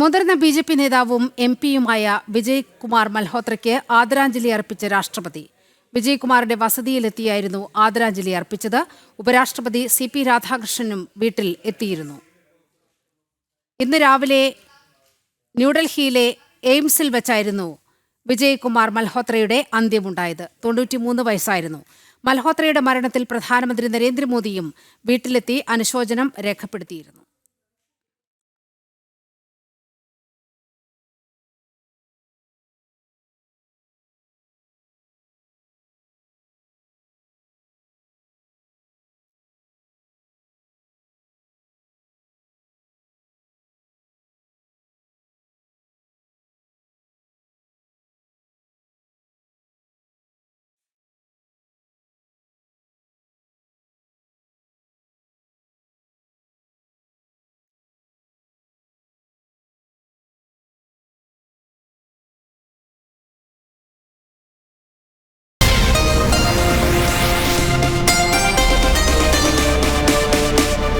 മുതിർന്ന B J P നേതാവും M പിയുമായ വിജയ് കുമാർ മൽഹോത്രയ്ക്ക് ആദരാഞ്ജലി അർപ്പിച്ച രാഷ്ട്രപതി. വിജയ് കുമാറിന്റെ വസതിയിലെത്തിയായിരുന്നു ആദരാഞ്ജലി അർപ്പിച്ചത്. ഉപരാഷ്ട്രപതി സി പി രാധാകൃഷ്ണനും വീട്ടിൽ എത്തിയിരുന്നു. ഇന്ന് രാവിലെ ന്യൂഡൽഹിയിലെ എയിംസിൽ വെച്ചായിരുന്നു വിജയ് കുമാർ മൽഹോത്രയുടെ അന്ത്യമുണ്ടായത്. തൊണ്ണൂറ്റിമൂന്ന് വയസ്സായിരുന്നു. മൽഹോത്രയുടെ മരണത്തിൽ പ്രധാനമന്ത്രി നരേന്ദ്രമോദിയും വീട്ടിലെത്തി അനുശോചനം രേഖപ്പെടുത്തിയിരുന്നു.